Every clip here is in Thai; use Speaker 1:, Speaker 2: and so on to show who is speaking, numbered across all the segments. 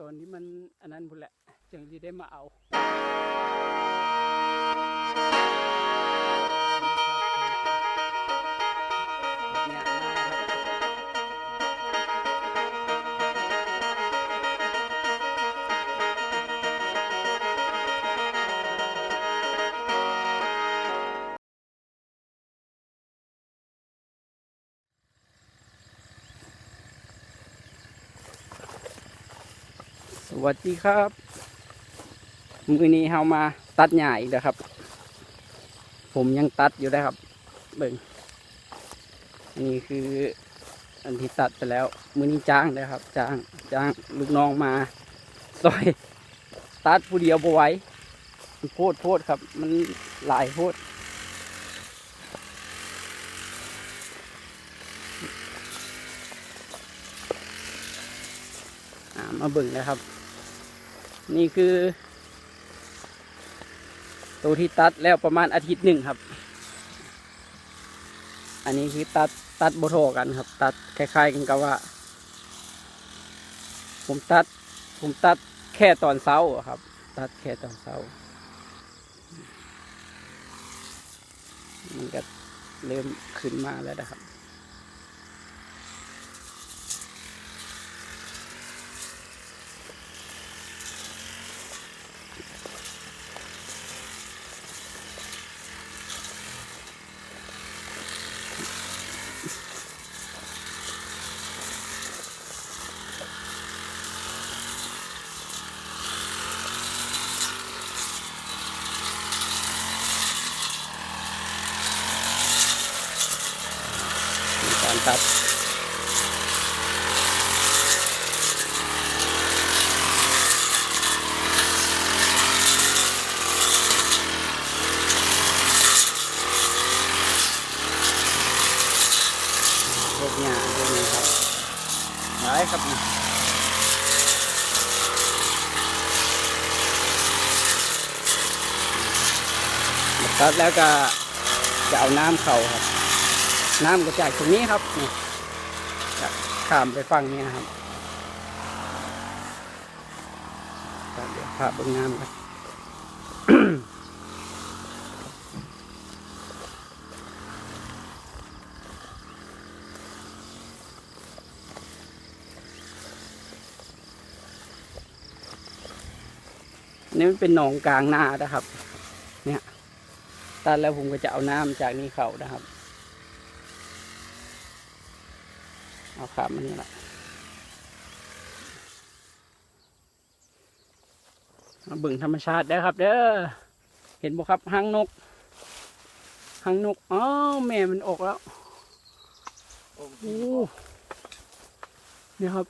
Speaker 1: ตอนนี้มันอันนั้นพุ่นแหละจึงที่ได้มาเอา วัสดีครับ มือนี้เฮามาตัดหญ้าอีกแล้วครับ ผมยังตัดอยู่ได้ครับ เบิ่งนี่คืออันที่ตัดไปแล้ว มือนี้จ้างเลยครับ จ้างจ้างลูกน้องมาซอย ตัดผู้เดียวบ่ไหวมันโพดโพดครับ มันหลายโพดมาเบิ่งนะครับ นี่คือ ตัวที่ตัดแล้วประมาณอาทิตย์หนึ่งครับ อันนี้คือตัดตัดโบโทกันครับ ตัดคล้ายๆกันกับว่า ผมตัด ผมตัดแค่ตอนเช้าครับ ตัดแค่ตอนเช้ามันก็เริ่มขึ้นมาแล้วนะครับ มีการตัดพวกหญ้าพวกนี้ครับหลายครับนี่ตัดแล้วก็จะเอาน้ำเข่าครับ น้ำก็จากตรงนี้ครับนี่ข้ามไปฝั่งนี้นะครับเดี๋ยวพาเบิ่งน้ำกันนี่มันเป็นหนองกลางนานะครับ เนี่ยตัดแล้วผมก็จะเอาน้ำจากนี้เข้านะครับ เอา ขามันนี่แหละมาเบิ่งธรรมชาติได้อครับ เด้อเห็นบ่ครับหางนกหางนกอ๋อแม่มันออกแล้วโอ้นี่ครับ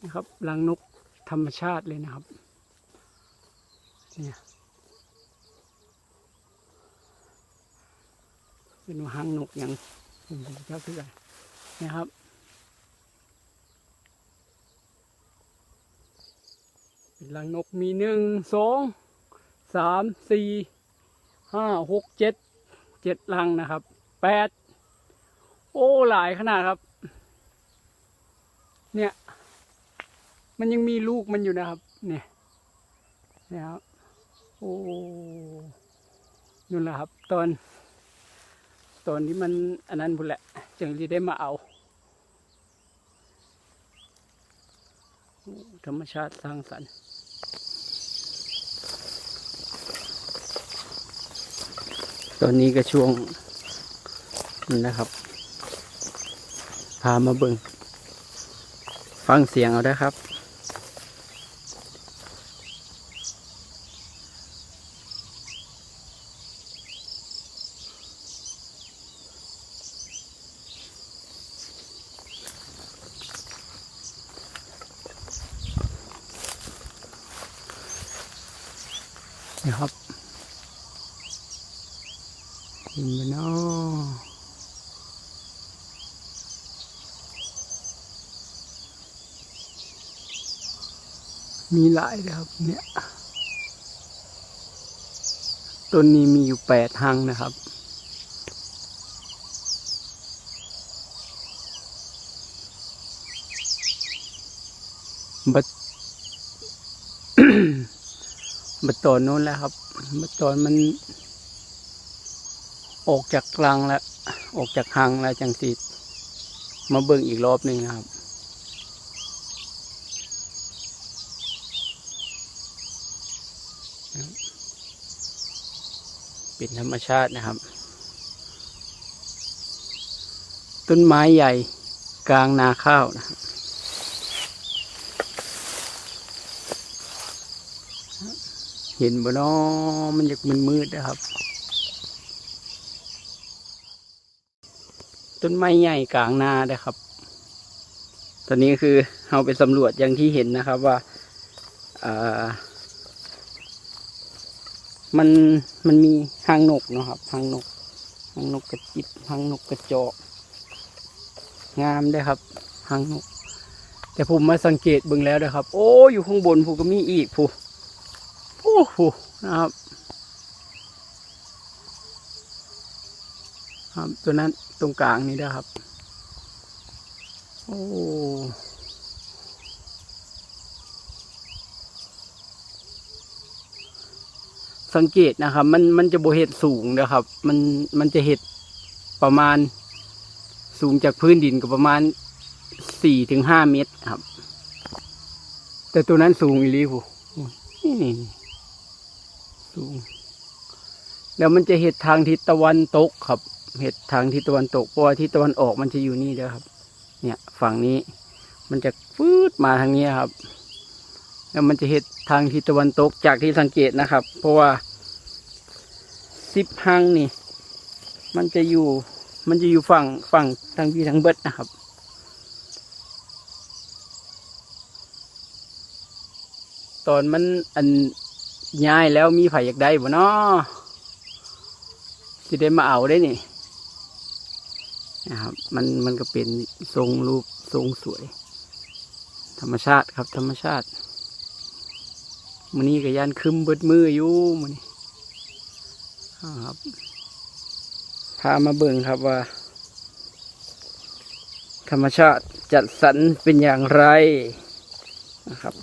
Speaker 1: นี่ครับรังนกธรรมชาติเลยนะครับเนี่ยเป็นว่าหางนกอย่างผมผมจะคืออะไร นะครับ เป็นรังนกมีหนึ่งสองสามสี่ห้าหกเจ็ดเจ็ดรังนะครับแปดโอ้หลายขนาดครับ เนี่ย มันยังมีลูกมันอยู่นะครับ เนี่ยเนี่ยครับโอ้นู่นแหละครับ ตอน ตอนนี้มันอันนั้นพุ่นแหละจึงที่ได้มาเอา ธรรมชาติสร้างสรรค์ตอนนี้ก็ช่วงนี่นะครับ พามาเบิ่งฟังเสียงเอาได้ครับ นี่ครับเห็นไหมเนาะมีหลายเลยครับเนี่ยต้นนี้มีอยู่แปดหังนะครับบัด บัดตอนนู้นแล้วครับบัดตอนมัน ออกจากกลางแล้ว ออกจากหางแล้วจังสิมาเบิ่งอีกรอบหนึ่งครับเป็นธรรมชาตินะครับ ต้นไม้ใหญ่กลางนาข้าวนะครับ เห็นบ่เนาะมันอยากมันมืดนะครับ ต้นไม้ใหญ่กลางนานะครับ ตอนนี้คือเราไปสำรวจอย่างที่เห็นนะครับว่าอามันมันมีหางนกนะครับหางนกหางนกกระจิบหางนกกระจอกงามเด้ครับหางนก แต่ผมมาสังเกตเบิ่งแล้วนะครับ โอ้อยู่ข้างบนผูก็มีอีกผู โอ้โหนะครับครับตัวนั้นตรงกลางนี้นะครับ โอ้สังเกตนะครับ มันมันจะโบเห็ดสูงนะครับ มันมันจะเห็ดประมาณสูงจากพื้นดินก็ประมาณสี่ถึงห้าเมตรครับ แต่ตัวนั้นสูงอีหลีผู้นี่นี่นี่ สูง แล้วมันจะเห็ดทางทิศตะวันตกครับ เห็ดทางทิศตะวันตกเพราะว่าทิศตะวันออกมันจะอยู่นี่เด้อครับ เนี่ยฝั่งนี้มันจะฟืดมาทางนี้ครับ แล้วมันจะเห็ดทางทิศตะวันตกจากที่สังเกตนะครับ เพราะว่าสิบหังนี่ มันจะอยู่ มันจะอยู่ฝั่งฝั่งทางพี่ทางเบิดนะครับตอนมันอัน ย้ายแล้วมีไผอยากได้บ่เนาะสิได้มาเอาได้นี่นะครับ มันมันก็เป็นทรงรูปทรงสวย ธรรมชาติครับธรรมชาติมันนี้ก็ยันคึมเบิดมืออยู่มันนี้อ่ครับพามาเบิ่งครับว่า ธรรมชาติจัดสรรเป็นอย่างไรนะครับ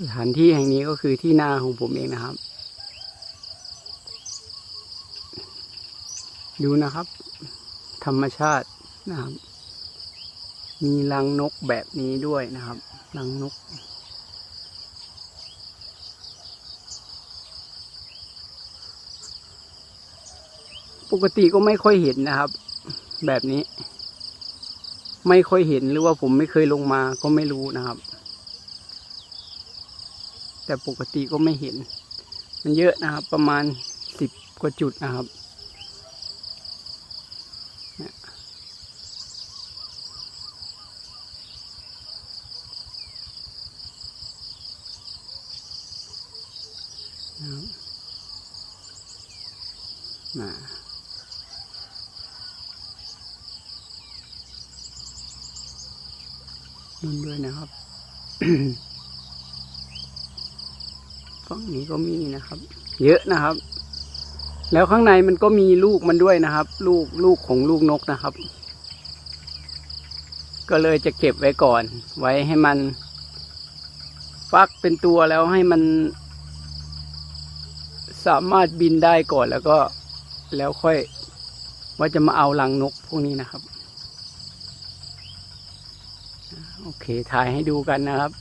Speaker 1: สถานที่แห่งนี้ก็คือที่นาของผมเองนะครับ ดูนะครับ ธรรมชาตินะครับ มีรังนกแบบนี้ด้วยนะครับ รังนก ปกติก็ไม่ค่อยเห็นนะครับ แบบนี้ ไม่ค่อยเห็นหรือว่าผมไม่เคยลงมาก็ไม่รู้นะครับ แต่ปกติก็ไม่เห็น มันเยอะนะครับ ประมาณสิบกว่าจุดนะครับเนี่ยนะครับมานุ่นด้วยนะครับ ฝั่งนี้ก็มีนะครับ เยอะนะครับ แล้วข้างในมันก็มีลูกมันด้วยนะครับ ลูกลูกของลูกนกนะครับ ก็เลยจะเก็บไว้ก่อน ไว้ให้มัน ฟักเป็นตัวแล้วให้มัน สามารถบินได้ก่อนแล้วก็แล้วค่อย ว่าจะมาเอารังนกพวกนี้นะครับ โอเคถ่ายให้ดูกันนะครับ